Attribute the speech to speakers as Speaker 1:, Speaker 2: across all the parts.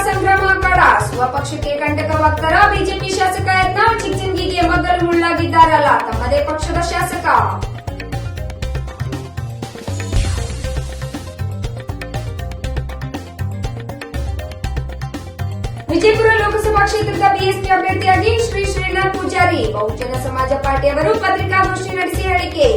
Speaker 1: ಲೋಕಸಭಾ ಸಂಗ್ರಾಮ ಅಖಾಡ ಸ್ವಪಕ್ಷಕ್ಕೆ ಕಂಟಕವಾಗ್ತಾರ BJP ಶಾಸಕ ಯತ್ನಾಳ್ ಚಿಕ್ಚಿಂಗಿಗೆ ಮಗ್ಗಲು ಮುಳ್ಳಾಗಿದ್ದಾರಲ್ಲ, ತಮ್ಮದೇ ಪಕ್ಷದ ಶಾಸಕ. ವಿಜಯಪುರ ಲೋಕಸಭಾ ಕ್ಷೇತ್ರದ ಬಿಎಸ್ಪಿ ಅಭ್ಯರ್ಥಿಯಾಗಿ ಶ್ರೀ ಶ್ರೀನಾಥ್ ಪೂಜಾರಿ, ಬಹುಜನ ಸಮಾಜ ಪಾರ್ಟಿಯವರು ಪತ್ರಿಕಾಗೋಷ್ಠಿ ನಡೆಸಿ ಹೇಳಿಕೆ.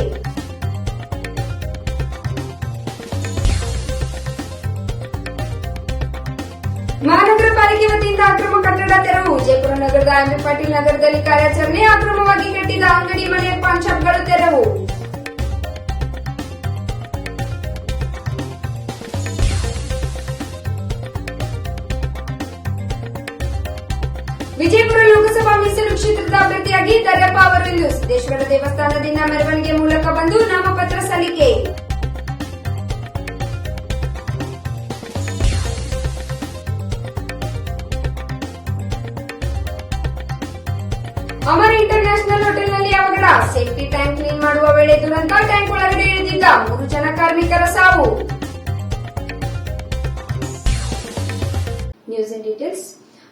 Speaker 1: ಪಾಲಿಕೆ ವತಿಯಿಂದ ಅಕ್ರಮ ಕಟ್ಟಡ ತೆರವು. ವಿಜಯಪುರ ನಗರದ ಎಂಬಿ ಪಾಟೀಲ್ ನಗರದಲ್ಲಿ ಕಾರ್ಯಾಚರಣೆ ಅಕ್ರಮವಾಗಿ ಕಟ್ಟಿದ ಅಂಗಡಿ ಮನೆ ಪಾನ್ ಶಾಪ್ಗಳು ತೆರವು. ವಿಜಯಪುರ ಲೋಕಸಭಾ ಮೀಸಲು ಕ್ಷೇತ್ರದ ಅಭ್ಯರ್ಥಿಯಾಗಿ ದರ್ಯಪ್ಪ ಅವರು ಇಂದು ಸಿದ್ದೇಶ್ವರ ದೇವಸ್ಥಾನದಿಂದ ಮೆರವಣಿಗೆ ಮೂಲಕ ಬಂದು ನಾಮಪತ್ರ ಸಲ್ಲಿಕೆ. ಇಂಟರ್ನ್ಯಾಷನಲ್ ಹೋಟೆಲ್ನಲ್ಲಿ ಅವಘಡ. ಸೇಫ್ಟಿ ಟ್ಯಾಂಕ್ ಕ್ಲೀನ್ ಮಾಡುವ ವೇಳೆ ದುರಂತ. ಟ್ಯಾಂಕ್ ಒಳಗಡೆ ಇಳಿದಿದ್ದ ಮೂರು ಜನ ಕಾರ್ಮಿಕರ ಸಾವು. ನ್ಯೂಸ್ ಡೀಟೇಲ್ಸ್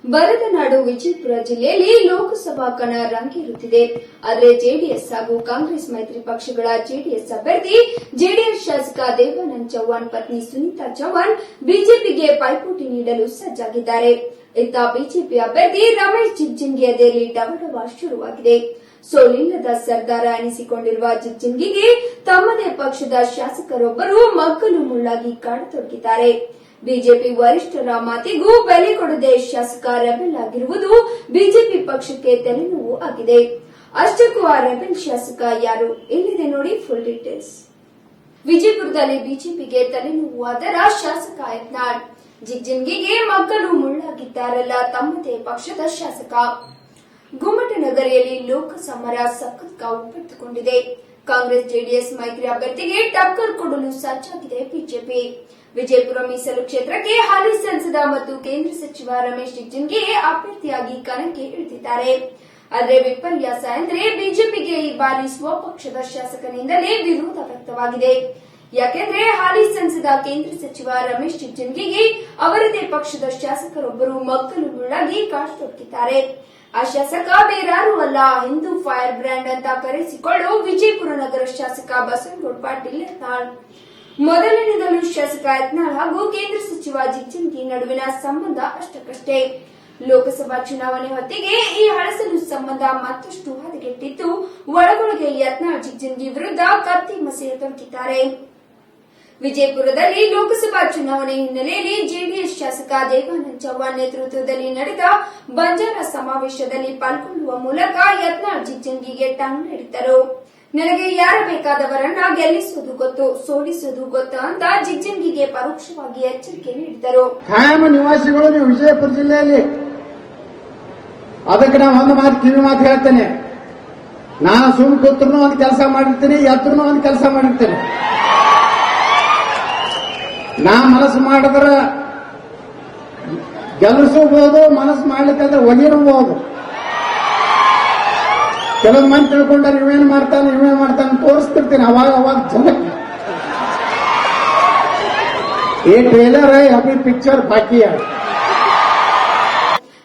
Speaker 1: ಬರದ ನಾಡು ವಿಜಯಪುರ ಜಿಲ್ಲೆಯಲ್ಲಿ ಲೋಕಸಭಾ ಕಣ ರಂಗೇರುತ್ತಿದೆ. ಆದರೆ ಜೆಡಿಎಸ್ ಹಾಗೂ ಕಾಂಗ್ರೆಸ್ ಮೈತ್ರಿ ಪಕ್ಷಗಳ ಜೆಡಿಎಸ್ ಅಭ್ಯರ್ಥಿ, ಜೆಡಿಎಸ್ ಶಾಸಕ ದೇವಾನಂದ್ ಚೌಹಾಣ್ ಪತ್ನಿ ಸುನೀತಾ ಚೌಹಾಣ್ ಬಿಜೆಪಿಗೆ ಪೈಪೋಟಿ ನೀಡಲು ಸಜ್ಜಾಗಿದ್ದಾರೆ. ಇತ್ತ ಬಿಜೆಪಿ ಅಭ್ಯರ್ಥಿ ರಮೇಶ್ ಜಿಗ್ಜಿಂಗಿಯದೇಲಿ ಡವಡವ ಶುರುವಾಗಿದೆ. ಸೋಲಿಲ್ಲದ ಸರ್ದಾರ ಅನಿಸಿಕೊಂಡಿರುವ ಜಿಗ್ಜಿಂಗಿಗೆ ತಮ್ಮದೇ ಪಕ್ಷದ ಶಾಸಕರೊಬ್ಬರು ಮಗ್ಗಲು ಮುಳ್ಳಾಗಿ ಕಾಡತೊಡಗಿದ್ದಾರೆ ಬಿಜೆಪಿ ವರಿಷ್ಠರ ಮಾತಿಗೂ ಬೆಲೆ ಕೊಡದೆ ಶಾಸಕ ರೆಬೆಲ್ ಆಗಿರುವುದು ಬಿಜೆಪಿ ಪಕ್ಷಕ್ಕೆ ತಲೆನೋವು ಆಗಿದೆ. ಅಷ್ಟಕ್ಕೂ ಆ ಶಾಸಕ ಯಾರು? ಇಲ್ಲಿದೆ ನೋಡಿ ಫುಲ್ ಡೀಟೇಲ್ಸ್. ವಿಜಯಪುರದಲ್ಲಿ ಬಿಜೆಪಿಗೆ ತಲೆನೋವು ಅದರ ಶಾಸಕ ಯತ್ನಾಳ್. ಜಿಗ್ಜಿಂಗಿಗೆ ಮಕ್ಕಳು ಮುಳ್ಳಾಗಿದ್ದಾರಲ್ಲ ತಮ್ಮದೇ ಪಕ್ಷದ ಶಾಸಕ. ಗುಮ್ಮಟನಗರಿಯಲ್ಲಿ ಲೋಕಸಮರ ಸಖತ್ ಕಾವು ಪಡೆದುಕೊಂಡಿದೆ ಕಾಂಗ್ರೆಸ್, ಜೆಡಿಎಸ್ ಮೈತ್ರಿ ಅಭ್ಯರ್ಥಿಗೆ ಟಕ್ಕರ್ ಕೊಡಲು ಸಜ್ಜಾಗಿದೆ ಬಿಜೆಪಿ. ವಿಜಯಪುರ ಮೀಸಲು ಕ್ಷೇತ್ರಕ್ಕೆ ಹಾಲಿ ಸಂಸದ ಮತ್ತು ಕೇಂದ್ರ ಸಚಿವ ರಮೇಶ್ ಜಿಗ್ಜಿನ್ಗೆ ಅಭ್ಯರ್ಥಿಯಾಗಿ ಕಣಕ್ಕೆ ಇಳಿದಿದ್ದಾರೆ. ಆದರೆ ವಿಪರ್ಯಾಸ ಎಂದರೆ ಬಿಜೆಪಿಗೆ ಈ ಬಾರಿ ಸ್ವಪಕ್ಷದ ಶಾಸಕನಿಂದಲೇ ವಿರೋಧ ವ್ಯಕ್ತವಾಗಿದೆ. ಯಾಕೆಂದ್ರೆ ಹಾಲಿ ಸಂಸದ ಕೇಂದ್ರ ಸಚಿವ ರಮೇಶ್ ಜಿಗ್ಜಿಂಗಿಗೆ ಅವರದೇ ಪಕ್ಷದ ಶಾಸಕರೊಬ್ಬರು ಮಕ್ಕಳು ಮುಳ್ಳಾಗಿ ಕಾಷ್ಟೊಕ್ಕಿದ್ದಾರೆ ಆ ಶಾಸಕ ಬೇರಾರು ಅಲ್ಲ, ಹಿಂದೂ ಫೈರ್ ಬ್ರ್ಯಾಂಡ್ ಅಂತ ಕರೆಸಿಕೊಳ್ಳೋ ವಿಜಯಪುರ ನಗರ ಶಾಸಕ ಬಸವನಗೌಡ ಪಾಟೀಲ್ ಯತ್ನಾಳ್. ಮೊದಲನೇದಲು ಶಾಸಕ ಯತ್ನಾಳ್ ಹಾಗೂ ಕೇಂದ್ರ ಸಚಿವ ಜಿಗ್ಜಿಂಗಿ ನಡುವಿನ ಸಂಬಂಧ ಅಷ್ಟಕ್ಕಷ್ಟೇ. ಲೋಕಸಭಾ ಚುನಾವಣೆ ಹೊತ್ತಿಗೆ ಈ ಹಳಸಲು ಸಂಬಂಧ ಮತ್ತಷ್ಟು ಹದಗೆಟ್ಟಿದ್ದು, ಒಳಗೊಳಗೆ ಯತ್ನಾಳ್ ಜಿಗ್ಜಿಂಗಿ ವಿರುದ್ಧ ಕತ್ತಿ ಮಸೆಯತೊಡಗಿದ್ದಾರೆ ವಿಜಯಪುರದಲ್ಲಿ ಲೋಕಸಭಾ ಚುನಾವಣೆ ಹಿನ್ನೆಲೆಯಲ್ಲಿ ಜೆಡಿಎಸ್ ಶಾಸಕ ದೇವಾನಂದ್ ಚೌಹಾಣ್ ನೇತೃತ್ವದಲ್ಲಿ ನಡೆದ ಬಂಜಾರ ಸಮಾವೇಶದಲ್ಲಿ ಪಾಲ್ಗೊಳ್ಳುವ ಮೂಲಕ ಯತ್ನಾಳ್ ಜಿಚ್ಚಂಗಿಗೆ ಟಾಂಗ್ ನೀಡಿದ್ದರು ನನಗೆ ಯಾರ ಬೇಕಾದವರನ್ನ ಗೆಲ್ಲಿಸುವುದು ಗೊತ್ತು ಸೋಲಿಸುವುದು ಗೊತ್ತು ಅಂತ ಜಿಜ್ಜಂಗಿಗೆ ಪರೋಕ್ಷವಾಗಿ ಎಚ್ಚರಿಕೆ ನೀಡಿದರು.
Speaker 2: ಕಾಯಂ ನಿವಾಸಿಗಳು ನೀವು ವಿಜಯಪುರ ಜಿಲ್ಲೆಯಲ್ಲಿ. ಅದಕ್ಕೆ ನಾವು ಒಂದು ಮಾತು ಕಿವಿ ಮಾತು ಹೇಳ್ತೇನೆ. ನಾನು ಸುಮ್ ಕೂತ್ರು ಒಂದು ಕೆಲಸ ಮಾಡಿರ್ತೀನಿ ಎತ್ತರೂ ಒಂದು ಕೆಲಸ ಮಾಡಿರ್ತೀನಿ. ನಾ ಮನಸ್ಸು ಮಾಡಿದ್ರ ಗೆಲ್ಲಿಸಬಹುದು ಮನಸ್ಸು ಮಾಡ್ಲಿಕ್ಕಂದ್ರೆ ಒಗಿರಬಹುದು ಕೆಲವು ಮಂದಿ ತಿಳ್ಕೊಂಡ್ರೆ ಇವೇನ್ ಮಾಡ್ತಾನೆ ಇವೇನ್ ಮಾಡ್ತಾನೆ ತೋರಿಸ್ತಿರ್ತೀನಿ, ಅವಾಗ ಅವಾಗ ಜನಕ್ಕೆ. ಈ ಟ್ರೇಲರ್ ಅಭಿ ಪಿಕ್ಚರ್ ಬಾಕಿ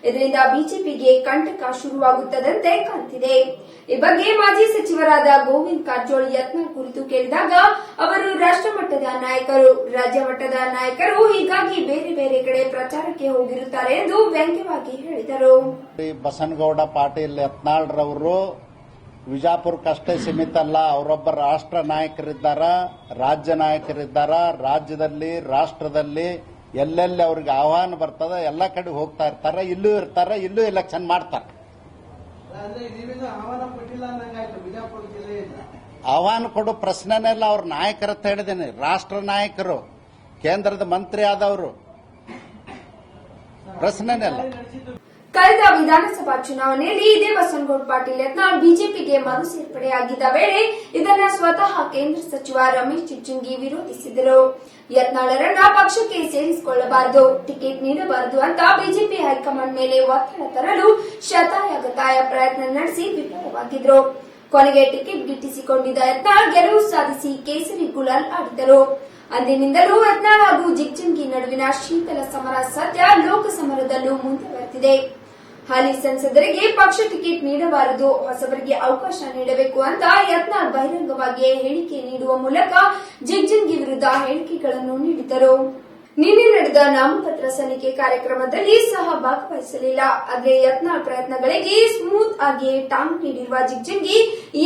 Speaker 1: ಇದರಿಂದ ಬಿಜೆಪಿಗೆ ಕಂಟಕ ಶುರುವಾಗುತ್ತದಂತೆ ಕಾಣ್ತಿದೆ. ಈ ಬಗ್ಗೆ ಮಾಜಿ ಸಚಿವರಾದ ಗೋವಿಂದ ಕಾರಜೋಳ ಯತ್ನ ಕುರಿತು ಕೇಳಿದಾಗ ಅವರು ರಾಷ್ಟ್ರ ಮಟ್ಟದ ನಾಯಕರು, ರಾಜ್ಯ ಮಟ್ಟದ ನಾಯಕರು ಹೀಗಾಗಿ ಬೇರೆ ಬೇರೆ ಕಡೆ ಪ್ರಚಾರಕ್ಕೆ ಹೋಗಿರುತ್ತಾರೆ ಎಂದು ವ್ಯಂಗ್ಯವಾಗಿ ಹೇಳಿದರು.
Speaker 3: ಬಸನಗೌಡ ಪಾಟೀಲ್ ಯತ್ನಾಳ್ರವರು ವಿಜಾಪುರಕ್ಕಷ್ಟೇ ಸೀಮಿತ ಅಲ್ಲ, ಅವರೊಬ್ಬ ರಾಷ್ಟ್ರ ನಾಯಕರಿದ್ದಾರ, ರಾಜ್ಯ ನಾಯಕರಿದ್ದಾರ, ರಾಜ್ಯದಲ್ಲಿ, ರಾಷ್ಟ್ರದಲ್ಲಿ ಎಲ್ಲೆಲ್ಲಿ ಅವ್ರಿಗೆ ಆಹ್ವಾನ ಬರ್ತದ ಎಲ್ಲ ಕಡೆ ಹೋಗ್ತಾ ಇರ್ತಾರ, ಇಲ್ಲೂ ಇರ್ತಾರ, ಇಲ್ಲೂ ಎಲೆಕ್ಷನ್ ಮಾಡ್ತಾರೆ.
Speaker 4: ಆಹ್ವಾನ
Speaker 3: ಕೊಡೋ ಪ್ರಶ್ನೆನೇ ಇಲ್ಲ ಅವ್ರ ನಾಯಕರ ಅಂತ ಹೇಳಿದ್ದೀನಿ. ರಾಷ್ಟ್ರ ನಾಯಕರು ಕೇಂದ್ರದ ಮಂತ್ರಿ ಆದವರು. ಪ್ರಶ್ನೆನೇ ಇಲ್ಲ
Speaker 1: ಕಳೆದ ವಿಧಾನಸಭಾ ಚುನಾವಣೆಯಲ್ಲಿ ಇದೇ ಬಸನಗೌಡ ಪಾಟೀಲ್ ಯತ್ನ ಬಿಜೆಪಿಗೆ ಮರು ಸೇರ್ಪಡೆಯಾಗಿದ್ದ ವೇಳೆ ಇದನ್ನ ಸ್ವತಃ ಕೇಂದ್ರ ಸಚಿವ ರಮೇಶ್ ಚಿಚ್ಚುಂಗಿ ವಿರೋಧಿಸಿದರು. ಯತ್ನಾಳರನ್ನ ಪಕ್ಷಕ್ಕೆ ಸೇರಿಸಿಕೊಳ್ಳಬಾರದು, ಟಿಕೆಟ್ ನೀಡಬಾರದು ಅಂತ ಬಿಜೆಪಿ ಹೈಕಮಾಂಡ್ ಮೇಲೆ ಒತ್ತಡ ತರಲು ಶತಾಯಗತಾಯ ಪ್ರಯತ್ನ ನಡೆಸಿ ವಿಫಲವಾಗಿದ್ರು ಕೊನೆಗೆ ಟಿಕೆಟ್ ಗಿಟ್ಟಿಸಿಕೊಂಡಿದ್ದ ಯತ್ನಾಳ್ ಗೆಲುವು ಸಾಧಿಸಿ ಕೇಸರಿ ಗುಲಾಲ್ ಆಡಿದರು ಅಂದಿನಿಂದಲೂ ಯತ್ನಾಳ್ ಹಾಗೂ ಜಿಗ್ಜಂಗಿ ನಡುವಿನ ಶೀತಲ ಸಮರ ಸದ್ಯ ಲೋಕಸಮರದಲ್ಲೂ ಮುಂದುವರೆದಿದೆ. ಹಾಲಿ ಸಂಸದರಿಗೆ ಪಕ್ಷ ಟಿಕೆಟ್ ನೀಡಬಾರದು, ಹೊಸಬರಿಗೆ ಅವಕಾಶ ನೀಡಬೇಕು ಅಂತ ಯತ್ನ ಬಹಿರಂಗವಾಗಿಯೇ ಹೇಳಿಕೆ ನೀಡುವ ಮೂಲಕ ಜಿಗ್ಜಿಂಗ್ ವಿರುದ್ಧ ಹೇಳಿಕೆಗಳನ್ನು ನೀಡಿದರು ನಿನ್ನೆ ನಡೆದ ನಾಮಪತ್ರ ಸಲ್ಲಿಕೆ ಕಾರ್ಯಕ್ರಮದಲ್ಲಿ ಸಹ ಭಾಗವಹಿಸಲಿಲ್ಲ. ಆದರೆ ಯತ್ನ ಪ್ರಯತ್ನಗಳಿಗೆ ಸ್ಮೂತ್ ಆಗಿ ಟಾಂಗ್ ನೀಡಿರುವ ಜಿಗ್ಜಿಂಗಿ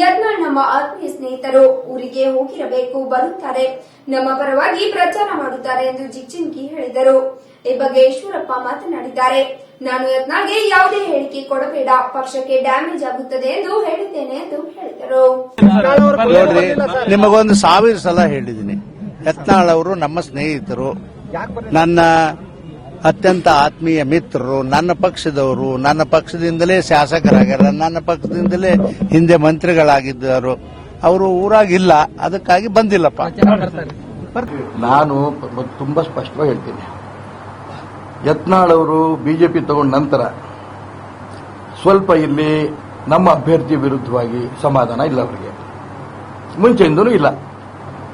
Speaker 1: ಯತ್ನ ನಮ್ಮ ಆತ್ಮೀಯ ಸ್ನೇಹಿತರು ಊರಿಗೆ ಹೋಗಿರಬೇಕು, ಬರುತ್ತಾರೆ. ನಮ್ಮ ಪರವಾಗಿ ಪ್ರಚಾರ ಮಾಡುತ್ತಾರೆ ಎಂದು ಜಿಗ್ಜಿಂಗಿ ಹೇಳಿದರು. ಈ ಬಗ್ಗೆ ಈಶ್ವರಪ್ಪ ಮಾತನಾಡಿದ್ದಾರೆ. ನಾನು ಯತ್ನಾಳ್ಗೆ ಯಾವುದೇ ಹೇಳಿಕೆ ಕೊಡಬೇಡ. ಪಕ್ಷಕ್ಕೆ ಡ್ಯಾಮೇಜ್ ಆಗುತ್ತದೆ ಎಂದು ಹೇಳಿದ್ದೇನೆ ಎಂದು ಹೇಳಿದರು.
Speaker 3: ನೋಡ್ರಿ ನಿಮಗೊಂದು ಸಾವಿರ ಸಲ ಹೇಳಿದ್ದೀನಿ. ಯತ್ನಾಳ್ ಅವರು ನಮ್ಮ ಸ್ನೇಹಿತರು. ನನ್ನ ಅತ್ಯಂತ ಆತ್ಮೀಯ ಮಿತ್ರರು ನನ್ನ ಪಕ್ಷದವರು ನನ್ನ ಪಕ್ಷದಿಂದಲೇ ಶಾಸಕರಾಗ್ಯಾರ ನನ್ನ ಪಕ್ಷದಿಂದಲೇ ಹಿಂದೆ ಮಂತ್ರಿಗಳಾಗಿದ್ದರು. ಅವರು ಊರಾಗಿಲ್ಲ ಅದಕ್ಕಾಗಿ ಬಂದಿಲ್ಲಪ್ಪ.
Speaker 5: ನಾನು ತುಂಬಾ ಸ್ಪಷ್ಟವಾಗಿ ಹೇಳ್ತೀನಿ. ಯತ್ನಾಳ್ ಅವರು ಬಿಜೆಪಿ ತಗೊಂಡ ನಂತರ ಸ್ವಲ್ಪ ಇಲ್ಲಿ ನಮ್ಮ ಅಭ್ಯರ್ಥಿ ವಿರುದ್ಧವಾಗಿ ಸಮಾಧಾನ ಇಲ್ಲ ಅವರಿಗೆ. ಮುಂಚೆಯಿಂದನೂ ಇಲ್ಲ.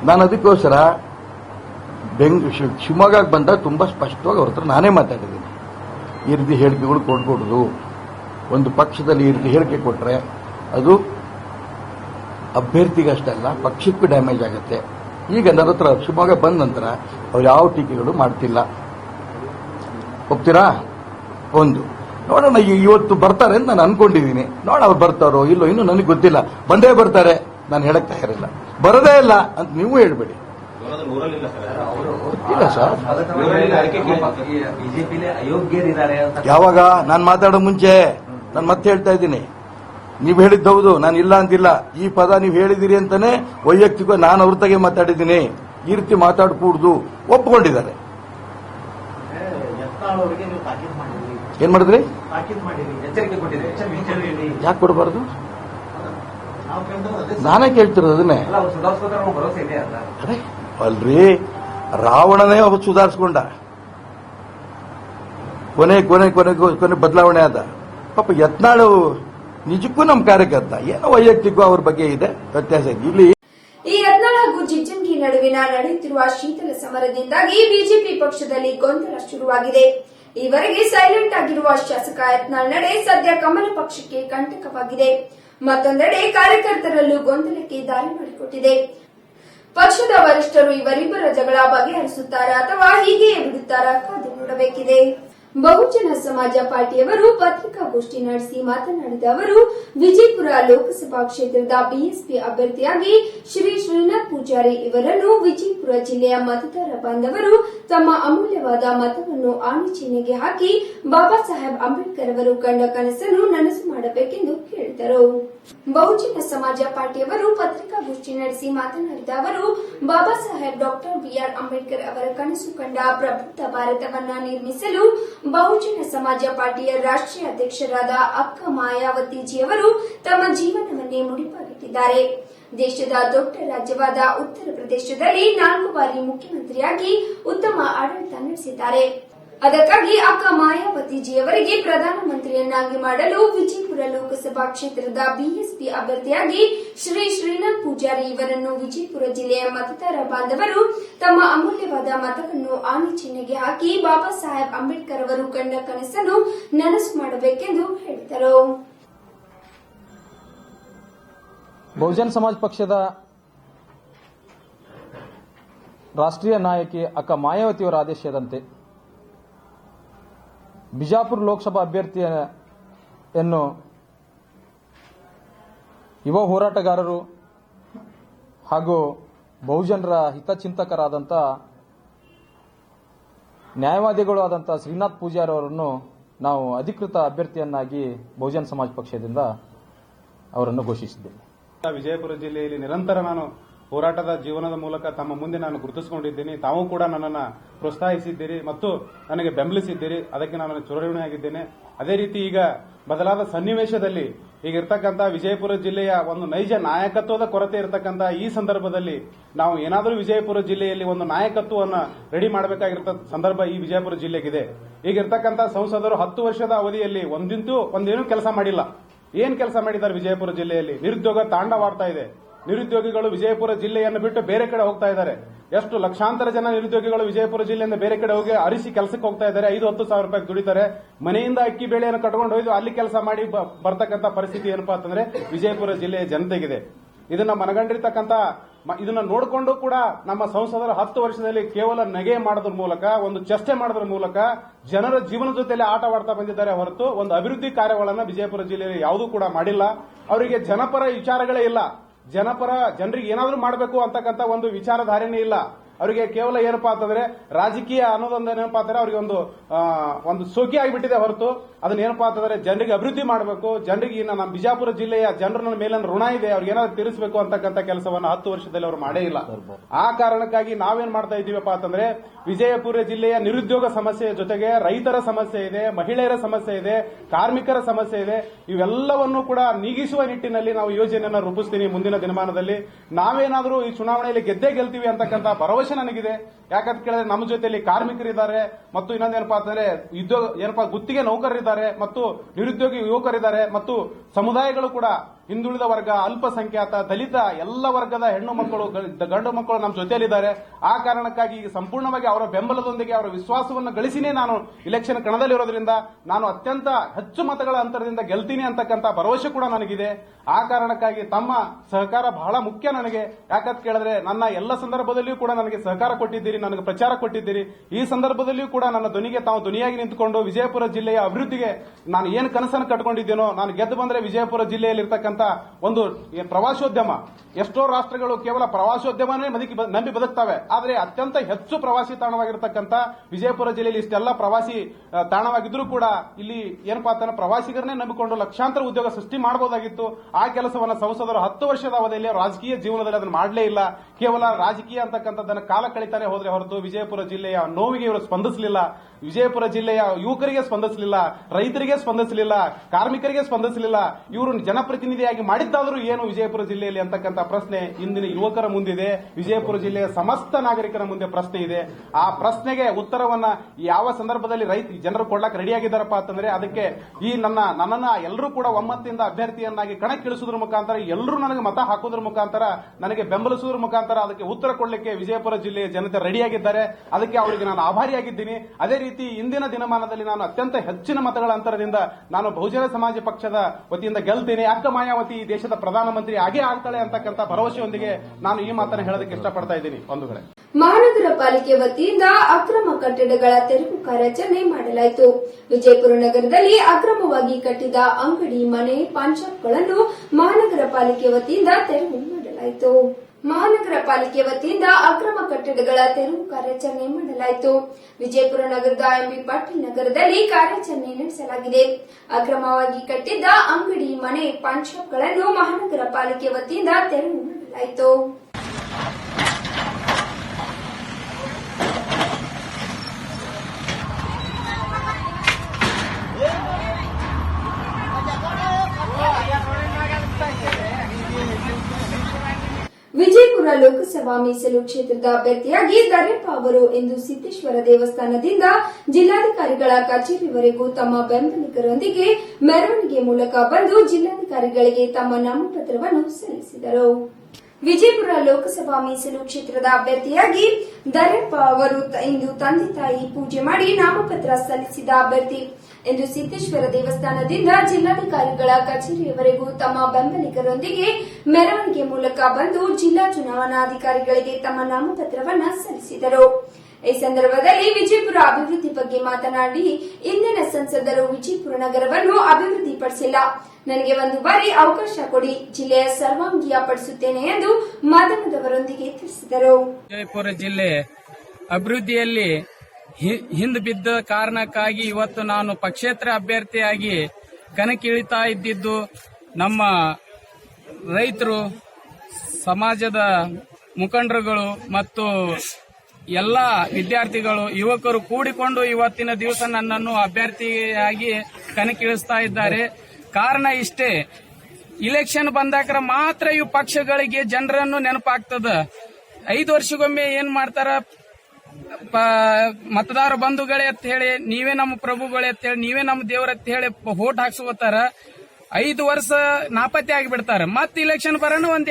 Speaker 5: ನಾನು ಅದಕ್ಕೋಸ್ಕರ ಬೆಂಗ್ ಶಿವಮೊಗ್ಗಕ್ಕೆ ಬಂದಾಗ ತುಂಬಾ ಸ್ಪಷ್ಟವಾಗಿ ಅವ್ರ ಹತ್ರ ನಾನೇ ಮಾತಾಡಿದ್ದೀನಿ. ಈ ರೀತಿ ಹೇಳಿಕೆಗಳು ಕೊಡ್ಬಿಡುದು ಒಂದು ಪಕ್ಷದಲ್ಲಿ ಈ ರೀತಿ ಹೇಳಿಕೆ ಕೊಟ್ರೆ ಅದು ಅಭ್ಯರ್ಥಿಗಷ್ಟೇ ಅಲ್ಲ ಪಕ್ಷಕ್ಕೂ ಡ್ಯಾಮೇಜ್ ಆಗುತ್ತೆ. ಈಗ ನನ್ನ ಹತ್ರ ಶಿವಮೊಗ್ಗ ಬಂದ ನಂತರ ಅವ್ರು ಯಾವ ಟೀಕೆಗಳು ಮಾಡ್ತಿಲ್ಲ. ಒಪ್ತೀರಾ ಒಂದು. ನೋಡೋಣ ಇವತ್ತು ಬರ್ತಾರೆ ಅಂತ ನಾನು ಅನ್ಕೊಂಡಿದ್ದೀನಿ. ನೋಡ ಅವ್ರು ಬರ್ತಾರೋ ಇಲ್ಲೋ, ಇನ್ನೂ ನನಗೆ ಗೊತ್ತಿಲ್ಲ. ಬಂದೇ ಬರ್ತಾರೆ, ನಾನು ಹೇಳಕ್ ತಯಾರಿಲ್ಲ. ಬರೋದೇ ಇಲ್ಲ ಅಂತ ನೀವು ಹೇಳ್ಬೇಡಿ. ಇಲ್ಲ ಸರ್. ಯಾವಾಗ? ನಾನು ಮಾತಾಡೋ ಮುಂಚೆ. ನಾನು ಮತ್ತೆ ಹೇಳ್ತಾ ಇದ್ದೀನಿ. ನೀವು ಹೇಳಿದ್ದು ಹೌದು, ನಾನು ಇಲ್ಲ ಅಂತಿಲ್ಲ. ಈ ಪದ ನೀವು ಹೇಳಿದಿರಿ ಅಂತಾನೆ ವೈಯಕ್ತಿಕ ನಾನು ಅವ್ರ ತಗೆ ಮಾತಾಡಿದ್ದೀನಿ. ಈ ರೀತಿ ಮಾತಾಡಕೂಡ್ದು. ಒಪ್ಕೊಂಡಿದ್ದಾರೆ
Speaker 6: ಯತ್ನಾಳ್ ಅವರಿಗೆ ನೀವು ತಾಕೀತ್ ಮಾಡಿದ್ರಿ
Speaker 5: ಏನ್ ಮಾಡಿದ್ರಿ? ಯಾಕೆ ಕೊಡಬಾರ್ದು? ನಾನೇ ಕೇಳ್ತಿರೋದು ಅದನ್ನೇ. ಅದೇ ಅಲ್ರಿ ರಾವಣನೇ ಒಬ್ಬ ಸುಧಾರಿಸ್ಕೊಂಡ. ಕೊನೆ ಕೊನೆ ಕೊನೆ ಕೊನೆ ಬದಲಾವಣೆ ಆದ. ಪಾಪ ಯತ್ನಾಳು ನಿಜಕ್ಕೂ ನಮ್ಮ ಕಾರ್ಯಕರ್ತ. ಏನೋ ವೈಯಕ್ತಿಕ ಅವ್ರ ಬಗ್ಗೆ ಇದೆ ವ್ಯತ್ಯಾಸ ಇದೆ. ಇಲ್ಲಿ
Speaker 1: ಈ ಯತ್ನಾಳ್ ಹಾಗೂ ಜಿಗ್ಜಂಗಿ ನಡುವಿನ ನಡೆಯುತ್ತಿರುವ ಶೀತಲ ಸಮರದಿಂದಾಗಿ ಬಿಜೆಪಿ ಪಕ್ಷದಲ್ಲಿ ಗೊಂದಲ ಶುರುವಾಗಿದೆ. ಈವರೆಗೆ ಸೈಲೆಂಟ್ ಆಗಿರುವ ಶಾಸಕ ಯತ್ನಾಳ್ ನಡೆ ಸದ್ಯ ಕಮಲ ಪಕ್ಷಕ್ಕೆ ಕಂಟಕವಾಗಿದೆ. ಮತ್ತೊಂದೆಡೆ ಕಾರ್ಯಕರ್ತರಲ್ಲೂ ಗೊಂದಲಕ್ಕೆ ದಾರಿ ಮಾಡಿಕೊಟ್ಟಿದೆ. ಪಕ್ಷದ ವರಿಷ್ಠರು ಇವರಿಬ್ಬರ ಜಗಳ ಬಗೆಹರಿಸುತ್ತಾರಾ ಅಥವಾ ಹೀಗೆಯೇ ಬಿಡುತ್ತಾರಾ ಕಾದು ನೋಡಬೇಕಿದೆ. ಬಹುಜನ ಸಮಾಜ ಪಾರ್ಟಿಯವರು ಪತ್ರಿಕಾಗೋಷ್ಠಿ ನಡೆಸಿ ಮಾತನಾಡಿದ ಅವರು, ವಿಜಯಪುರ ಲೋಕಸಭಾ ಕ್ಷೇತ್ರದ ಬಿಎಸ್ಪಿ ಅಭ್ಯರ್ಥಿಯಾಗಿ ಶ್ರೀ ಶ್ರೀನಾಥ್ ಪೂಜಾರಿ ಇವರನ್ನು ವಿಜಯಪುರ ಜಿಲ್ಲೆಯ ಮತದಾರ ಬಾಂಧವರು ತಮ್ಮ ಅಮೂಲ್ಯವಾದ ಮತವನ್ನು ಆಣಿ ಚಿಹ್ನೆಗೆ ಹಾಕಿ ಬಾಬಾ ಸಾಹೇಬ್ ಅಂಬೇಡ್ಕರ್ ಅವರು ಕಂಡ ಕನಸನ್ನು ನನಸು ಮಾಡಬೇಕೆಂದು ಕೇಳಿದರು. ಬಹುಜನ ಸಮಾಜ ಪಾರ್ಟಿಯವರು ಪತ್ರಿಕಾಗೋಷ್ಠಿ ನಡೆಸಿ ಮಾತನಾಡಿದ ಅವರು, ಬಾಬಾ ಸಾಹೇಬ್ ಡಾಕ್ಟರ್ ಬಿಆರ್ ಅಂಬೇಡ್ಕರ್ ಅವರ ಕನಸು ಕಂಡ ಪ್ರಬುದ್ಧ ಭಾರತವನ್ನ ನಿರ್ಮಿಸಲು ಬಹುಜನ ಸಮಾಜ ಪಾರ್ಟಿಯ ರಾಷ್ಟ್ರೀಯ ಅಧ್ಯಕ್ಷರಾದ ಅಕ್ಕ ಮಾಯಾವತಿಜಿಯವರು ತಮ್ಮ ಜೀವನವನ್ನೇ ಮುಡಿಪಾಗಿಟ್ಟಿದ್ದಾರೆ. ದೇಶದ ದೊಡ್ಡ ರಾಜ್ಯವಾದ ಉತ್ತರ ಪ್ರದೇಶದಲ್ಲಿ ನಾಲ್ಕು ಬಾರಿ ಮುಖ್ಯಮಂತ್ರಿಯಾಗಿ ಉತ್ತಮ ಆಡಳಿತ ನಡೆಸಿದ್ದಾರೆ. ಅದಕ್ಕಾಗಿ ಅಕ್ಕ ಮಾಯಾವತಿಜಿಯವರಿಗೆ ಪ್ರಧಾನಮಂತ್ರಿಯನ್ನಾಗಿ ಮಾಡಲು ವಿಜಯಪುರ ಲೋಕಸಭಾ ಕ್ಷೇತ್ರದ ಬಿಎಸ್ಪಿ ಅಭ್ಯರ್ಥಿಯಾಗಿ ಶ್ರೀ ಶ್ರೀನಾಥ್ ಪೂಜಾರಿ ಇವರನ್ನು ವಿಜಯಪುರ ಜಿಲ್ಲೆಯ ಮತದಾರ ಬಾಂಧವರು ತಮ್ಮ ಅಮೂಲ್ಯವಾದ ಮತವನ್ನು ಆನೆ ಚಿಹ್ನೆಗೆ ಹಾಕಿ ಬಾಬಾ ಸಾಹೇಬ್ ಅಂಬೇಡ್ಕರ್ ಅವರು ಕಂಡ ಕನಸನ್ನು ನನಸು ಮಾಡಬೇಕೆಂದು ಹೇಳಿದರು.
Speaker 7: ಬಹುಜನ್ ಸಮಾಜ್ ಪಕ್ಷದ ರಾಷ್ಟ್ರೀಯ ನಾಯಕಿ ಅಕ್ಕ ಮಾಯಾವತಿಯವರ ಆದೇಶದಂತೆ ಬಿಜಾಪುರ ಲೋಕಸಭಾ ಅಭ್ಯರ್ಥಿಯನ್ನು ಯುವ ಹೋರಾಟಗಾರರು ಹಾಗೂ ಬಹುಜನರ ಹಿತಚಿಂತಕರಾದಂಥ ನ್ಯಾಯವಾದಿಗಳು ಆದಂಥ ಶ್ರೀನಾಥ್ ಪೂಜಾರಿ ಅವರನ್ನು ನಾವು ಅಧಿಕೃತ ಅಭ್ಯರ್ಥಿಯನ್ನಾಗಿ ಬಹುಜನ ಸಮಾಜ ಪಕ್ಷದಿಂದ ಅವರನ್ನು ಘೋಷಿಸಿದ್ದೇವೆ.
Speaker 8: ವಿಜಯಪುರ ಜಿಲ್ಲೆಯಲ್ಲಿ ನಿರಂತರ ನಾನು ಹೋರಾಟದ ಜೀವನದ ಮೂಲಕ ತಮ್ಮ ಮುಂದೆ ನಾನು ಗುರುತಿಸಿಕೊಂಡಿದ್ದೀನಿ. ತಾವು ಕೂಡ ನನ್ನನ್ನು ಪ್ರೋತ್ಸಾಹಿಸಿದ್ದೀರಿ ಮತ್ತು ನನಗೆ ಬೆಂಬಲಿಸಿದ್ದೀರಿ. ಅದಕ್ಕೆ ನಾನು ಚುನಾವಣೆಯಾಗಿದ್ದೇನೆ. ಅದೇ ರೀತಿ ಈಗ ಬದಲಾದ ಸನ್ನಿವೇಶದಲ್ಲಿ ಈಗ ಇರ್ತಕ್ಕಂಥ ವಿಜಯಪುರ ಜಿಲ್ಲೆಯ ಒಂದು ನೈಜ ನಾಯಕತ್ವದ ಕೊರತೆ ಇರತಕ್ಕಂಥ ಈ ಸಂದರ್ಭದಲ್ಲಿ ನಾವು ಏನಾದರೂ ವಿಜಯಪುರ ಜಿಲ್ಲೆಯಲ್ಲಿ ಒಂದು ನಾಯಕತ್ವವನ್ನು ರೆಡಿ ಮಾಡಬೇಕಾಗಿರೋ ಸಂದರ್ಭ ಈ ವಿಜಯಪುರ ಜಿಲ್ಲೆಗಿದೆ. ಈಗ ಇರ್ತಕ್ಕಂಥ ಸಂಸದರು ಹತ್ತು ವರ್ಷದ ಅವಧಿಯಲ್ಲಿ ಒಂದಿಂತೂ ಒಂದೇನೂ ಕೆಲಸ ಮಾಡಿಲ್ಲ. ಏನ್ ಕೆಲಸ ಮಾಡಿದ್ದಾರೆ ವಿಜಯಪುರ ಜಿಲ್ಲೆಯಲ್ಲಿ? ನಿರುದ್ಯೋಗ ತಾಂಡವಾಡ್ತಾ ಇದೆ. ನಿರುದ್ಯೋಗಿಗಳು ವಿಜಯಪುರ ಜಿಲ್ಲೆಯನ್ನು ಬಿಟ್ಟು ಬೇರೆ ಕಡೆ ಹೋಗ್ತಾ ಇದ್ದಾರೆ. ಎಷ್ಟು ಲಕ್ಷಾಂತರ ಜನ ನಿರುದ್ಯೋಗಿಗಳು ವಿಜಯಪುರ ಜಿಲ್ಲೆಯಿಂದ ಬೇರೆ ಕಡೆ ಹೋಗಿ ಅರಿಸಿ ಕೆಲಸಕ್ಕೆ ಹೋಗ್ತಾ ಇದ್ದಾರೆ. ಐದು, ಹತ್ತು ಸಾವಿರ ರೂಪಾಯಿ ದುಡಿತಾರೆ. ಮನೆಯಿಂದ ಅಕ್ಕಿ ಬೇಳೆಯನ್ನು ಕಟ್ಕೊಂಡು ಹೋಯ್ದು ಅಲ್ಲಿ ಕೆಲಸ ಮಾಡಿ ಬರ್ತಕ್ಕಂಥ ಪರಿಸ್ಥಿತಿ ಏನಪ್ಪಾ ಅಂತಂದ್ರೆ ವಿಜಯಪುರ ಜಿಲ್ಲೆಯ ಜನತೆಗಿದೆ. ಇದನ್ನ ಮನಗಂಡಿರ್ತಕ್ಕಂಥ ಇದನ್ನ ನೋಡಿಕೊಂಡು ಕೂಡ ನಮ್ಮ ಸಂಸದರು ಹತ್ತು ವರ್ಷದಲ್ಲಿ ಕೇವಲ ನಗೆ ಮಾಡೋದ್ರ ಮೂಲಕ, ಒಂದು ಚರ್ಚೆ ಮಾಡೋದ್ರ ಮೂಲಕ ಜನರ ಜೀವನ ಜೊತೆಯಲ್ಲಿ ಆಟವಾಡ್ತಾ ಬಂದಿದ್ದಾರೆ ಹೊರತು ಒಂದು ಅಭಿವೃದ್ಧಿ ಕಾರ್ಯಗಳನ್ನು ವಿಜಯಪುರ ಜಿಲ್ಲೆಯಲ್ಲಿ ಯಾವುದೂ ಕೂಡ ಮಾಡಿಲ್ಲ. ಅವರಿಗೆ ಜನಪರ ವಿಚಾರಗಳೇ ಇಲ್ಲ. ಜನಪರ ಜನರಿಗೆ ಏನಾದರೂ ಮಾಡಬೇಕು ಅಂತಕ್ಕಂಥ ಒಂದು ವಿಚಾರಧಾರೆನೇ ಇಲ್ಲ. ಅವರಿಗೆ ಕೇವಲ ಏನಪ್ಪಾ ಅಂತಂದ್ರೆ ರಾಜಕೀಯ ಅನ್ನೋದೊಂದು ಏನಪ್ಪಾ ಅಂತಂದ್ರೆ ಅವರಿಗೆ ಒಂದು ಒಂದು ಸೋಕಿ ಆಗಿಬಿಟ್ಟಿದೆ ಹೊರತು. ಅದನ್ನ ಏನಪ್ಪಾ ಅಂತಂದ್ರೆ ಜನರಿಗೆ ಅಭಿವೃದ್ಧಿ ಮಾಡಬೇಕು. ಜನರಿಗೆ ಇನ್ನ ನಮ್ಮ ಬಿಜಾಪುರ ಜಿಲ್ಲೆಯ ಜನರ ಮೇಲೆ ಋಣ ಇದೆ. ಅವ್ರಿಗೆ ಏನಾದ್ರು ತೀರಿಸಬೇಕು ಅಂತಕ್ಕಂಥ ಕೆಲಸವನ್ನು ಹತ್ತು ವರ್ಷದಲ್ಲಿ ಅವರು ಮಾಡೇ ಇಲ್ಲ. ಆ ಕಾರಣಕ್ಕಾಗಿ ನಾವೇನ್ ಮಾಡ್ತಾ ಇದ್ದೀವಪ್ಪ ಅಂತಂದ್ರೆ ವಿಜಯಪುರ ಜಿಲ್ಲೆಯ ನಿರುದ್ಯೋಗ ಸಮಸ್ಯೆಯ ಜೊತೆಗೆ ರೈತರ ಸಮಸ್ಯೆ ಇದೆ, ಮಹಿಳೆಯರ ಸಮಸ್ಯೆ ಇದೆ, ಕಾರ್ಮಿಕರ ಸಮಸ್ಯೆ ಇದೆ. ಇವೆಲ್ಲವನ್ನು ಕೂಡ ನೀಗಿಸುವ ನಿಟ್ಟಿನಲ್ಲಿ ನಾವು ಯೋಜನೆಯನ್ನು ರೂಪಿಸ್ತೀನಿ ಮುಂದಿನ ದಿನಮಾನದಲ್ಲಿ. ನಾವೇನಾದರೂ ಈ ಚುನಾವಣೆಯಲ್ಲಿ ಗೆದ್ದೇ ಗೆಲ್ತೀವಿ ಅಂತಕ್ಕಂಥ ಭರವಸೆ ನನಗಿದೆ. ಯಾಕಂತ ಕೇಳಿದ್ರೆ ನಮ್ಮ ಜೊತೆಯಲ್ಲಿ ಕಾರ್ಮಿಕರಿದ್ದಾರೆ ಮತ್ತು ಇನ್ನೊಂದೇನಪ್ಪಾ ಅಂತಂದ್ರೆ ಉದ್ಯೋಗ ಏನಪ್ಪಾ ಗುತ್ತಿಗೆ ನೌಕರರಿದ್ದಾರೆ ಮತ್ತು ನಿರುದ್ಯೋಗಿ ಯುವಕರಿದ್ದಾರೆ ಮತ್ತು ಸಮುದಾಯಗಳು ಕೂಡ ಹಿಂದುಳಿದ ವರ್ಗ, ಅಲ್ಪಸಂಖ್ಯಾತ, ದಲಿತ, ಎಲ್ಲ ವರ್ಗದ ಹೆಣ್ಣು ಮಕ್ಕಳು ಗಂಡು ಮಕ್ಕಳು ನಮ್ಮ ಜೊತೆಯಲ್ಲಿದ್ದಾರೆ. ಆ ಕಾರಣಕ್ಕಾಗಿ ಸಂಪೂರ್ಣವಾಗಿ ಅವರ ಬೆಂಬಲದೊಂದಿಗೆ ಅವರ ವಿಶ್ವಾಸವನ್ನು ಗಳಿಸಿನೇ ನಾನು ಇಲೆಕ್ಷನ್ ಕಣದಲ್ಲಿರೋದ್ರಿಂದ ನಾನು ಅತ್ಯಂತ ಹೆಚ್ಚು ಮತಗಳ ಅಂತರದಿಂದ ಗೆಲ್ತೀನಿ ಅಂತಕ್ಕಂಥ ಭರವಸೆ ಕೂಡ ನನಗಿದೆ. ಆ ಕಾರಣಕ್ಕಾಗಿ ತಮ್ಮ ಸಹಕಾರ ಬಹಳ ಮುಖ್ಯ ನನಗೆ. ಯಾಕಂತ ಕೇಳಿದ್ರೆ ನನ್ನ ಎಲ್ಲ ಸಂದರ್ಭದಲ್ಲಿಯೂ ಕೂಡ ನನಗೆ ಸಹಕಾರ ಕೊಟ್ಟಿದ್ದೀರಿ, ನನಗೆ ಪ್ರಚಾರ ಕೊಟ್ಟಿದ್ದೀರಿ. ಈ ಸಂದರ್ಭದಲ್ಲಿಯೂ ಕೂಡ ನನ್ನ ಧ್ವನಿಗೆ ತಾವು ಧ್ವನಿಯಾಗಿ ನಿಂತುಕೊಂಡು ವಿಜಯಪುರ ಜಿಲ್ಲೆಯ ಅಭಿವೃದ್ಧಿಗೆ ನಾನು ಏನು ಕನಸನ್ನು ಕಟ್ಕೊಂಡಿದ್ದೇನೋ, ನಾನು ಗೆದ್ದು ಬಂದ್ರೆ ವಿಜಯಪುರ ಜಿಲ್ಲೆಯಲ್ಲಿ ಇರ್ತಕ್ಕಂಥ ಒಂದು ಪ್ರವಾಸೋದ್ಯಮ. ಎಷ್ಟೋ ರಾಷ್ಟ್ರಗಳು ಕೇವಲ ಪ್ರವಾಸೋದ್ಯಮನೇ ಬದುಕಿ ನಂಬಿ ಬದುಕ್ತವೆ. ಆದರೆ ಅತ್ಯಂತ ಹೆಚ್ಚು ಪ್ರವಾಸಿ ತಾಣವಾಗಿರ್ತಕ್ಕಂಥ ವಿಜಯಪುರ ಜಿಲ್ಲೆಯಲ್ಲಿ ಇಷ್ಟೆಲ್ಲ ಪ್ರವಾಸಿ ತಾಣವಾಗಿದ್ರೂ ಕೂಡ ಇಲ್ಲಿ ಏನಪ್ಪಾ ಅಂತಂದ್ರೆ ಪ್ರವಾಸಿಗರನ್ನೇ ನಂಬಿಕೊಂಡು ಲಕ್ಷಾಂತರ ಉದ್ಯೋಗ ಸೃಷ್ಟಿ ಮಾಡಬಹುದಾಗಿತ್ತು ಆ ಕೆಲಸವನ್ನ ಸಂಸದರು ಹತ್ತು ವರ್ಷದ ಅವಧಿಯಲ್ಲಿ ರಾಜಕೀಯ ಜೀವನದಲ್ಲಿ ಅದನ್ನು ಮಾಡಲೇ ಇಲ್ಲ. ಕೇವಲ ರಾಜಕೀಯ ಅಂತಕ್ಕಂಥದ್ದನ್ನು ಕಾಲ ಕಳಿತಾನೆ ಹೋದ್ರೆ ಹೊರತು ವಿಜಯಪುರ ಜಿಲ್ಲೆಯ ನೋವಿಗೆ ಇವರು ಸ್ಪಂದಿಸಲಿಲ್ಲ. ವಿಜಯಪುರ ಜಿಲ್ಲೆಯ ಯುವಕರಿಗೆ ಸ್ಪಂದಿಸಲಿಲ್ಲ. ರೈತರಿಗೆ ಸ್ಪಂದಿಸಲಿಲ್ಲ. ಕಾರ್ಮಿಕರಿಗೆ ಸ್ಪಂದಿಸಲಿಲ್ಲ. ಇವರು ಜನಪ್ರತಿನಿಧಿಯಾಗಿ ಮಾಡಿದ್ದಾದರೂ ಏನು ವಿಜಯಪುರ ಜಿಲ್ಲೆಯಲ್ಲಿ ಅಂತಕ್ಕಂಥ ಪ್ರಶ್ನೆ ಇಂದಿನ ಯುವಕರ ಮುಂದಿದೆ. ವಿಜಯಪುರ ಜಿಲ್ಲೆಯ ಸಮಸ್ತ ನಾಗರಿಕರ ಮುಂದೆ ಪ್ರಶ್ನೆ ಇದೆ. ಆ ಪ್ರಶ್ನೆಗೆ ಉತ್ತರವನ್ನ ಯಾವ ಸಂದರ್ಭದಲ್ಲಿ ರೈತ, ಜನರು ಕೊಡ್ಲಕ್ಕೆ ರೆಡಿಯಾಗಿದ್ದಾರಪ್ಪ ಅಂತಂದ್ರೆ ಅದಕ್ಕೆ ಈ ನನ್ನ, ನನ್ನನ್ನ ಎಲ್ಲರೂ ಕೂಡ ಒಮ್ಮತ್ತಿಂದ ಅಭ್ಯರ್ಥಿಯನ್ನಾಗಿ ಕಣಕ್ಕಿಳಿಸೋದ್ರ ಮುಖಾಂತರ, ಎಲ್ಲರೂ ನನಗೆ ಮತ ಹಾಕೋದ್ರ ಮುಖಾಂತರ, ನನಗೆ ಬೆಂಬಲಿಸೋದ್ರ ಮುಖಾಂತರ ಅದಕ್ಕೆ ಉತ್ತರ ಕೊಡಲಿಕ್ಕೆ ವಿಜಯಪುರ ಜಿಲ್ಲೆಯ ಜನತೆ ರೆಡಿಯಾಗಿದ್ದಾರೆ. ಅದಕ್ಕೆ ಅವರಿಗೆ ನಾನು ಆಭಾರಿಯಾಗಿದ್ದೀನಿ. ಅದೇ ರೀತಿ ಇಂದಿನ ದಿನಮಾನದಲ್ಲಿ ನಾನು ಅತ್ಯಂತ ಹೆಚ್ಚಿನ ಮತಗಳ ಅಂತರದಿಂದ ನಾನು ಬಹುಜನ ಸಮಾಜ ಪಕ್ಷದ ವತಿಯಿಂದ ಗೆಲ್ತೀನಿ. ಅಕ್ಕ ಮಾಯಾವತಿ ದೇಶದ ಪ್ರಧಾನಮಂತ್ರಿ ಆಗೇ ಆಗ್ತಾಳೆ ಅಂತಕ್ಕಂಥ ಭರವಸೆಯೊಂದಿಗೆ ನಾನು ಈ ಮಾತನ್ನು ಹೇಳೋದಕ್ಕೆ ಇಷ್ಟಪಡ್ತಾ ಇದ್ದೀನಿ. ಬಂಧುಗಳೇ.
Speaker 1: ಮಹಾನಗರ ಪಾಲಿಕೆ ವತಿಯಿಂದ ಅಕ್ರಮ ಕಟ್ಟಡಗಳ ತೆರವು ಕಾರ್ಯಾಚರಣೆ ಮಾಡಲಾಯಿತು. ವಿಜಯಪುರ ನಗರದಲ್ಲಿ ಅಕ್ರಮವಾಗಿ ಕಟ್ಟಿದ ಅಂಗಡಿ, ಮನೆ ಪಾನ್ಶಾಪ್ಗಳನ್ನು ಮಹಾನಗರ ಪಾಲಿಕೆ ವತಿಯಿಂದ ತೆರವು ಮಾಡಲಾಯಿತು. ಮಹಾನಗರ ಪಾಲಿಕೆ ವತಿಯಿಂದ ಅಕ್ರಮ ಕಟ್ಟಡಗಳ ತೆರವು ಕಾರ್ಯಾಚರಣೆ ಮಾಡಲಾಯಿತು. ವಿಜಯಪುರ ನಗರದ ಎಂಬಿ ಪಾಟೀಲ್ ನಗರದಲ್ಲಿ ಕಾರ್ಯಾಚರಣೆ ನಡೆಸಲಾಗಿದೆ. ಅಕ್ರಮವಾಗಿ ಕಟ್ಟಿದ್ದ ಅಂಗಡಿ, ಮನೆ ಪಾನ್ಶಾಪ್ಗಳನ್ನು ಮಹಾನಗರ ಪಾಲಿಕೆ ವತಿಯಿಂದ ತೆರವು ಮಾಡಲಾಯಿತು. ವಿಜಯಪುರ ಲೋಕಸಭಾ ಮೀಸಲು ಕ್ಷೇತ್ರದ ಅಭ್ಯರ್ಥಿಯಾಗಿ ದರೆಪ್ಪ ಅವರು ಇಂದು ಸಿದ್ದೇಶ್ವರ ದೇವಸ್ಥಾನದಿಂದ ಜಿಲ್ಲಾಧಿಕಾರಿಗಳ ಕಚೇರಿವರೆಗೂ ತಮ್ಮ ಬೆಂಬಲಿಗರೊಂದಿಗೆ ಮೆರವಣಿಗೆ ಮೂಲಕ ಬಂದು ಜಿಲ್ಲಾಧಿಕಾರಿಗಳಿಗೆ ತಮ್ಮ ನಾಮಪತ್ರವನ್ನು ಸಲ್ಲಿಸಿದರು. ವಿಜಯಪುರ ಲೋಕಸಭಾ ಮೀಸಲು ಕ್ಷೇತ್ರದ ಅಭ್ಯರ್ಥಿಯಾಗಿ ದರಪ್ಪ ಅವರು ಇಂದು ತಂದೆ ತಾಯಿ ಪೂಜೆ ಮಾಡಿ ನಾಮಪತ್ರ ಸಲ್ಲಿಸಿದ ಅಭ್ಯರ್ಥಿ. ಎಂದು ಸಿದ್ದೇಶ್ವರ ದೇವಸ್ಥಾನದಿಂದ ಜಿಲ್ಲಾಧಿಕಾರಿಗಳ ಕಚೇರಿಯವರೆಗೂ ತಮ್ಮ ಬೆಂಬಲಿಗರೊಂದಿಗೆ ಮೆರವಣಿಗೆ ಮೂಲಕ ಬಂದು ಜಿಲ್ಲಾ ಚುನಾವಣಾಧಿಕಾರಿಗಳಿಗೆ ತಮ್ಮ ನಾಮಪತ್ರವನ್ನು ಸಲ್ಲಿಸಿದರು. ಈ ಸಂದರ್ಭದಲ್ಲಿ ವಿಜಯಪುರ ಅಭಿವೃದ್ಧಿ ಬಗ್ಗೆ ಮಾತನಾಡಿ ಇಂದಿನ ಸಂಸದರು ವಿಜಯಪುರ ನಗರವನ್ನು ಅಭಿವೃದ್ಧಿಪಡಿಸಿಲ್ಲ. ನನಗೆ ಒಂದು ಬಾರಿ ಅವಕಾಶ ಕೊಡಿ, ಜಿಲ್ಲೆಯ ಸರ್ವಾಂಗೀಯ ಪಡಿಸುತ್ತೇನೆ ಎಂದು ಮಾಧ್ಯಮದವರೊಂದಿಗೆ ತಿಳಿಸಿದರು.
Speaker 9: ವಿಜಯಪುರ ಜಿಲ್ಲೆ ಅಭಿವೃದ್ಧಿಯಲ್ಲಿ ಹಿಂದ್ ಬಿದ್ದ ಕಾರಣಕ್ಕಾಗಿ ಇವತ್ತು ನಾನು ಪಕ್ಷೇತರ ಅಭ್ಯರ್ಥಿಯಾಗಿ ಕಣಕ್ಕಿಳಿತಾ ಇದ್ದಿದ್ದು, ನಮ್ಮ ರೈತರು, ಸಮಾಜದ ಮುಖಂಡರುಗಳು ಮತ್ತು ಎಲ್ಲ ವಿದ್ಯಾರ್ಥಿಗಳು, ಯುವಕರು ಕೂಡಿಕೊಂಡು ಇವತ್ತಿನ ದಿವಸ ನನ್ನನ್ನು ಅಭ್ಯರ್ಥಿಯಾಗಿ ಕಣಕ್ಕಿಳಿಸ್ತಾ ಇದ್ದಾರೆ. ಕಾರಣ ಇಷ್ಟೇ ಇಲೆಕ್ಷನ್ ಬಂದಾಗ ಮಾತ್ರ ಇವು ಪಕ್ಷಗಳಿಗೆ ಜನರನ್ನು ನೆನಪಾಗ್ತದ. ಐದು ವರ್ಷಗೊಮ್ಮೆ ಏನ್ ಮಾಡ್ತಾರ? ಮತದಾರ ಬಂಧುಗಳೇ ಅಂತ ಹೇಳಿ, ನೀವೇ ನಮ್ಮ ಪ್ರಭುಗಳೇ ಅಂತ ಹೇಳಿ, ನೀವೇ ನಮ್ಮ ದೇವರ ಅಂತ ಹೇಳಿ ಹೋಟ್ ಹಾಕ್ಸ್ಕೋತಾರ. ಐದು ವರ್ಷ ನಾಪತ್ತೆ ಆಗಿಬಿಡ್ತಾರೆ. ಮತ್ತೆ ಇಲೆಕ್ಷನ್ ಬರೋಣ ಒಂದ್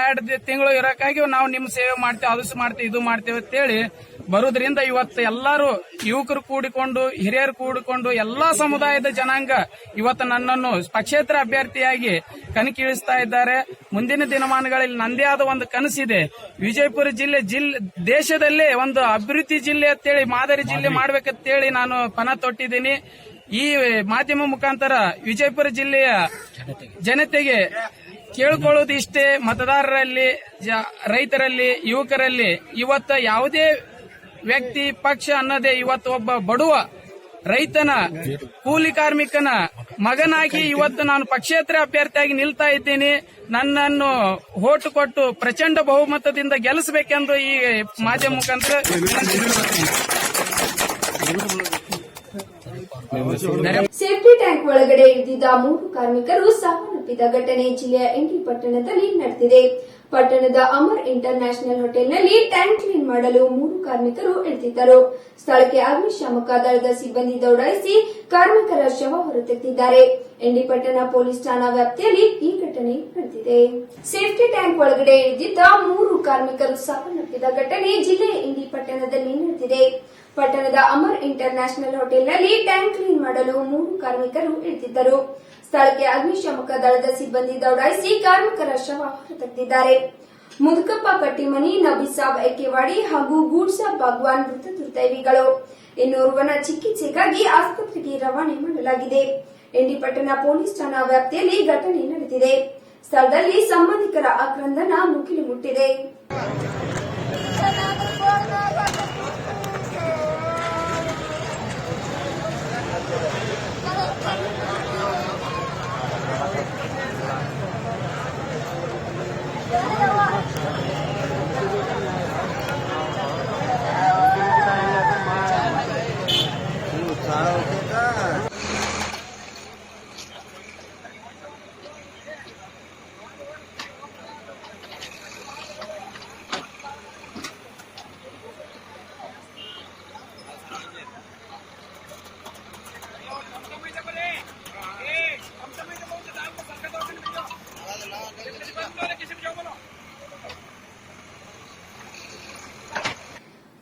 Speaker 9: ಎರಡು ತಿಂಗಳು ಇರೋಕಾಗಿ ನಾವು ನಿಮ್ ಸೇವೆ ಮಾಡ್ತೇವೆ ಅದು ಮಾಡ್ತೇವೆ ಇದು ಮಾಡ್ತೇವೆ ಅಂತೇಳಿ ಬರೋದ್ರಿಂದ ಇವತ್ತು ಎಲ್ಲರೂ ಯುವಕರು ಕೂಡಿಕೊಂಡು ಹಿರಿಯರು ಕೂಡಿಕೊಂಡು ಎಲ್ಲಾ ಸಮುದಾಯದ ಜನಾಂಗ ಇವತ್ತು ನನ್ನನ್ನು ಪಕ್ಷೇತರ ಅಭ್ಯರ್ಥಿಯಾಗಿ ಕಣಕ್ಕಿಳಿಸ್ತಾ ಇದ್ದಾರೆ. ಮುಂದಿನ ದಿನಮಾನಗಳಲ್ಲಿ ನಂದೇ ಆದ ಒಂದು ಕನಸಿದೆ. ವಿಜಯಪುರ ಜಿಲ್ಲೆ ಜಿಲ್ಲೆ ದೇಶದಲ್ಲೇ ಒಂದು ಅಭಿವೃದ್ಧಿ ಜಿಲ್ಲೆ ಅಂತೇಳಿ ಮಾದರಿ ಜಿಲ್ಲೆ ಮಾಡ್ಬೇಕಂತೇಳಿ ನಾನು ಪಣ ತೊಟ್ಟಿದ್ದೀನಿ. ಈ ಮಾಧ್ಯಮ ಮುಖಾಂತರ ವಿಜಯಪುರ ಜಿಲ್ಲೆಯ ಜನತೆಗೆ ಕೇಳ್ಕೊಳ್ಳೋದು ಇಷ್ಟೇ ಮತದಾರರಲ್ಲಿ ರೈತರಲ್ಲಿ, ಯುವಕರಲ್ಲಿ ಇವತ್ತ ಯಾವುದೇ ವ್ಯಕ್ತಿ ಪಕ್ಷ ಅನ್ನದೇ ಇವತ್ತು ಒಬ್ಬ ಬಡುವ ರೈತನ ಕೂಲಿ ಕಾರ್ಮಿಕನ ಮಗನಾಗಿ ಇವತ್ತು ನಾನು ಪಕ್ಷೇತರ ಅಭ್ಯರ್ಥಿಯಾಗಿ ನಿಲ್ತಾ ಇದ್ದೀನಿ ನನ್ನನ್ನು ಓಟು ಕೊಟ್ಟು ಪ್ರಚಂಡ ಬಹುಮತದಿಂದ ಗೆಲ್ಲಿಸಬೇಕೆಂದು ಈ ಮಾಧ್ಯಮ ಮುಖಾಂತರ.
Speaker 1: ಸೇಫ್ಟಿ ಟ್ಯಾಂಕ್ ಒಳಗಡೆ ಇಳಿದಿದ್ದ ಮೂರು ಕಾರ್ಮಿಕರು ಸಾವನ್ನಪ್ಪಿದ ಘಟನೆ ಜಿಲ್ಲೆಯ ಇಂಡಿ ಪಟ್ಟಣದಲ್ಲಿ ನಡೆದಿದೆ. ಪಟ್ಟಣದ ಅಮರ್ ಇಂಟರ್ ನ್ಯಾಷನಲ್ ಹೋಟೆಲ್ನಲ್ಲಿ ಟ್ಯಾಂಕ್ ಕ್ಲೀನ್ ಮಾಡಲು ಮೂರು ಕಾರ್ಮಿಕರು ಇಳಿದಿದ್ದರು. ಸ್ಥಳಕ್ಕೆ ಅಗ್ನಿಶಾಮಕ ದಳದ ಸಿಬ್ಬಂದಿ ದೌಡಾಯಿಸಿ ಕಾರ್ಮಿಕರ ಶವ ಹೊರತೆತ್ತಿದ್ದಾರೆ. ಎಂಡಿಪಟ್ಟಣ ಪೊಲೀಸ್ ಠಾಣಾ ವ್ಯಾಪ್ತಿಯಲ್ಲಿ ಈ ಘಟನೆ ನಡೆದಿದೆ. ಸೇಫ್ಟಿ ಟ್ಯಾಂಕ್ ಒಳಗಡೆ ಇಳಿದಿದ್ದ ಮೂರು ಕಾರ್ಮಿಕರು ಸಾವನ್ನಪ್ಪಿದ ಘಟನೆ ಜಿಲ್ಲೆಯ ಇಂಡಿಪಟ್ಟಣದಲ್ಲಿ ನಡೆದಿದೆ. ಪಟ್ಟಣದ ಅಮರ್ ಇಂಟರ್ ನ್ಯಾಷನಲ್ ಹೋಟೆಲ್ನಲ್ಲಿ ಟ್ಯಾಂಕ್ ಕ್ಲೀನ್ ಮಾಡಲು ಮೂರು ಕಾರ್ಮಿಕರು ಇಳಿದಿದ್ದರು. ಸ್ಥಳಕ್ಕೆ ಅಗ್ನಿಶಾಮಕ ದಳದ ಸಿಬ್ಬಂದಿ ದೌಡಾಯಿಸಿ ಕಾರ್ಮಿಕರ ಶವ ಹೊರತೆಗೆದಿದ್ದಾರೆ. ಮುದುಕಪ್ಪ ಕಟ್ಟಿಮನಿ ನಬಿಸಾಬ್ ಐಕೆವಾಡಿ ಹಾಗೂ ಗೂಡ್ಸಾಬ್ ಭಗವಾನ್ ಮೃತ ದುರ್ದೈವಿಗಳು. ಇನ್ನೋರ್ವನ ಚಿಕಿತ್ಸೆಗಾಗಿ ಆಸ್ಪತ್ರೆಗೆ ರವಾನೆ ಮಾಡಲಾಗಿದೆ. ಎಂಡಿಪಟ್ಟಣ ಪೊಲೀಸ್ ಠಾಣಾ ವ್ಯಾಪ್ತಿಯಲ್ಲಿ ಘಟನೆ ನಡೆದಿದೆ. ಸ್ಥಳದಲ್ಲಿ ಸಂಬಂಧಿಕರ ಆಕ್ರಂದನ ಮುಗಿಲು ಮುಟ್ಟಿದೆ.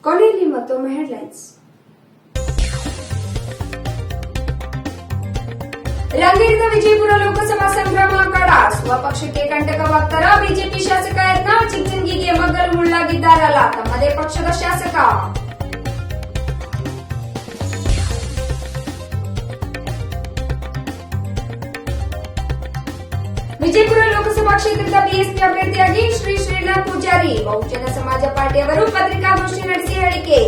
Speaker 1: ಕೊನೆಯಲ್ಲಿ ಮತ್ತೊಮ್ಮೆ ಹೆಡ್ಲೈನ್ಸ್ ರಂಗೇರಿದ ವಿಜಯಪುರ ಲೋಕಸಭಾ ಸಂಗ್ರಾಮ ಅಖಾಡ ಸ್ವಪಕ್ಷಕ್ಕೆ ಕಂಟಕವಾಗ್ತಾರ ಬಿಜೆಪಿ ಶಾಸಕ ಯತ್ನಾಳ್ ಚಿಕ್ಕಂಗಿಗೆ ಮಗ್ಗಲು ಮುಳ್ಳಾಗಿದ್ದಾರಲ್ಲ ತಮ್ಮದೇ ಪಕ್ಷದ ಶಾಸಕ ವಿಜಯಪುರ ಲೋಕಸಭಾ ಕ್ಷೇತ್ರದ ಬಿಎಸ್ಪಿ ಅಭ್ಯರ್ಥಿಯಾಗಿ ಶ್ರೀ ಶ್ರೀನಾಥ್ ಪೂಜಾರಿ, ಬಹುಜನ ಸಮಾಜ ಪಾರ್ಟಿಯವರು ಪತ್ರಿಕಾಗೋಷ್ಠಿ ನಡೆಸಿ ಹೇಳಿಕೆ.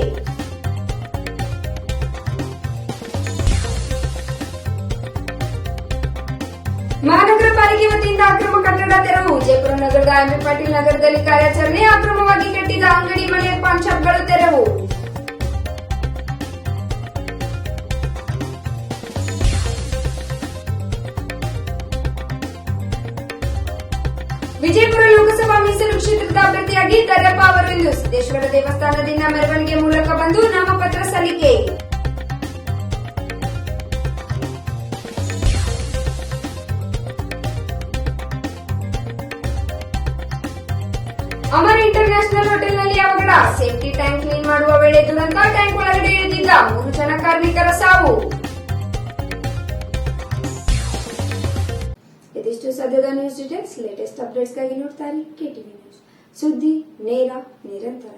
Speaker 1: ಮಹಾನಗರ ಪಾಲಿಕೆ ವತಿಯಿಂದ ಅಕ್ರಮ ಕಟ್ಟಡ ತೆರವು. ವಿಜಯಪುರ ನಗರದ ಎಂಬಿ ಪಾಟೀಲ್ ನಗರದಲ್ಲಿ ಕಾರ್ಯಾಚರಣೆ ಅಕ್ರಮವಾಗಿ ಕಟ್ಟಿದ ಅಂಗಡಿ ಮನೆ ಪಾನ್ ಶಾಪ್ಗಳು ತೆರವು. ಮೀಸಲು ಕ್ಷೇತ್ರದ ಅಭ್ಯರ್ಥಿಯಾಗಿ ದರ್ಯಪ್ಪ ಅವರು ಇಂದು ಸಿದ್ದೇಶ್ವರ ದೇವಸ್ಥಾನದಿಂದ ಮೆರವಣಿಗೆ ಮೂಲಕ ಬಂದು ನಾಮಪತ್ರ ಸಲ್ಲಿಕೆ. ಅಮರ್ ಇಂಟರ್ ನ್ಯಾಷನಲ್ ಹೋಟೆಲ್ನಲ್ಲಿ ಅವಘಡ. ಸೇಫ್ಟಿ ಟ್ಯಾಂಕ್ ಕ್ಲೀನ್ ಮಾಡುವ ವೇಳೆ ದುರಂತ. ಟ್ಯಾಂಕ್ ಒಳಗಡೆ ಇಳಿದಿದ್ದ ಮೂರು ಜನ ಕಾರ್ಮಿಕರ ಸಾವು. ಇದಿಷ್ಟು ಸದ್ಯದ ನ್ಯೂಸ್ ಡೀಟೇಲ್ಸ್ ಲೇಟೆಸ್ಟ್ ಅಪ್ಡೇಟ್ಸ್ಗಾಗಿ ನೋಡ್ತಾರೆ ಕೆಟಿವಿ ನ್ಯೂಸ್ ಸುದ್ದಿ ನೇರ ನಿರಂತರ